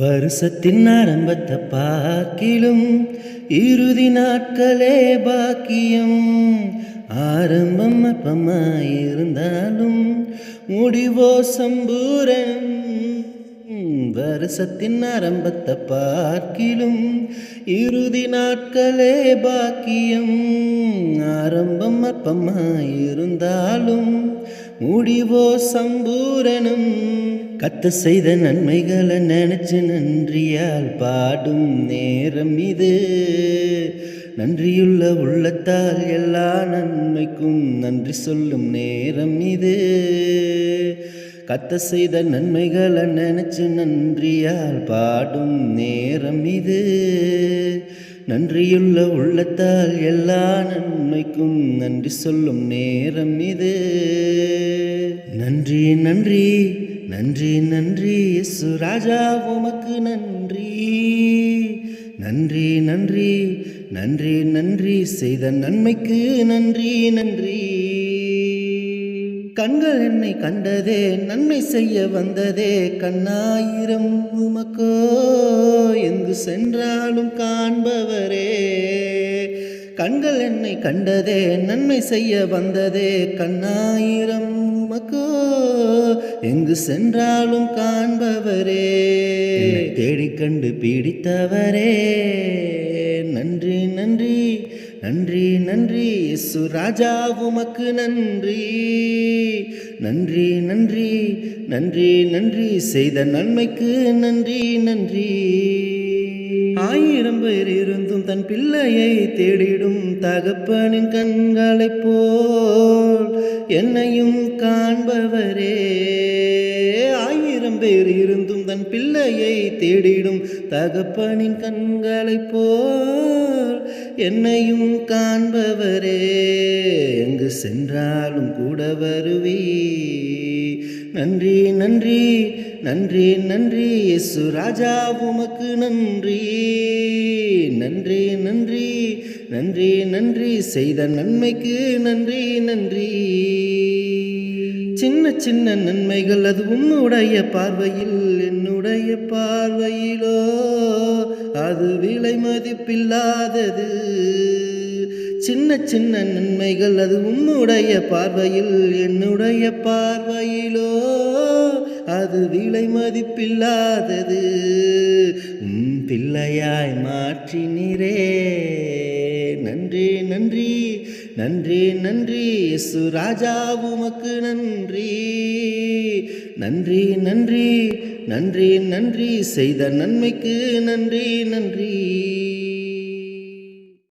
வருஷத்தின் ஆரம்பத்தை பார்க்கிலும் இறுதி நாட்களே பாக்கியம். ஆரம்பம் அற்பமாயிருந்தாலும் முடிவோ சம்பூரணம். வருஷத்தின் ஆரம்பத்தை பார்க்கிலும் இறுதி நாட்களே பாக்கியம். ஆரம்பம் அற்பமாயிருந்தாலும் முடிவோ சம்பூரணம். கத்த செய்த நன்மைகளை நினைச்சு நன்றியால் பாடும் நேரம் இது. நன்றியுள்ள உள்ளத்தால் எல்லா நன்மைக்கும் நன்றி சொல்லும் நேரம் இது. கத்த செய்த நன்மைகளை நினைச்சு நன்றியால் பாடும் நேரம் இது. நன்றியுள்ள உள்ளத்தால் எல்லா நன்மைக்கும் நன்றி சொல்லும் நேரம் இது. நன்றி நன்றி. நன்றி நன்றி இயேசு ராஜா உமக்கு நன்றி. நன்றி நன்றி நன்றி நன்றி செய்த நன்மைக்கு நன்றி நன்றி. கண்கள் என்னை கண்டதே நன்மை செய்ய வந்ததே கண்ணாயிரம் உமக்கோ. எங்கு சென்றாலும் காண்பவரே. கண்கள் என்னை கண்டதே நன்மை செய்ய வந்ததே கண்ணாயிரம் உமக்கோ எங்கு சென்றாலும் காண்பவரே. என்னை தேடிக் கண்டு பீடித்தவரே. நன்றி நன்றி நன்றி நன்றி. இயேசு ராஜா உமக்கு நன்றி. நன்றி நன்றி நன்றி நன்றி. செய்த நன்மைக்கு நன்றி நன்றி. ஆயிரம் பேர் இருந்தும் தன் பிள்ளையை தேடிடும் தகப்பனின் கண்களைப் போல் என்னையும் காண்பவரே. ஆயிரம் பேர் இருந்தும் தன் பிள்ளையை தேடிடும் தகப்பனின் கண்களைப் போல் என்னையும் காண்பவரே. எங்கு சென்றாலும் கூட வருவீ நன்றி நன்றி நன்றி நன்றி இயேசு ராஜா உமக்கு நன்றி. நன்றி நன்றி நன்றி நன்றி செய்த நன்மைக்கு நன்றி நன்றி. சின்ன சின்ன நன்மைகள் அது உன்னுடைய பார்வையில் என்னுடைய பார்வையிலோ. அது விலை மதிப்பில்லாதது. சின்ன சின்ன நன்மைகள் அது உன்னுடைய பார்வையில் என்னுடைய பார்வையிலோ. அது விலை மதிப்பில்லாதது. உம் பிள்ளையாய் மாற்றினீரே. நன்றி நன்றி நன்றி நன்றி. இயேசு ராஜா உமக்கு நன்றி. நன்றி நன்றி நன்றி நன்றி. செய்த நன்மைக்கு நன்றி நன்றி.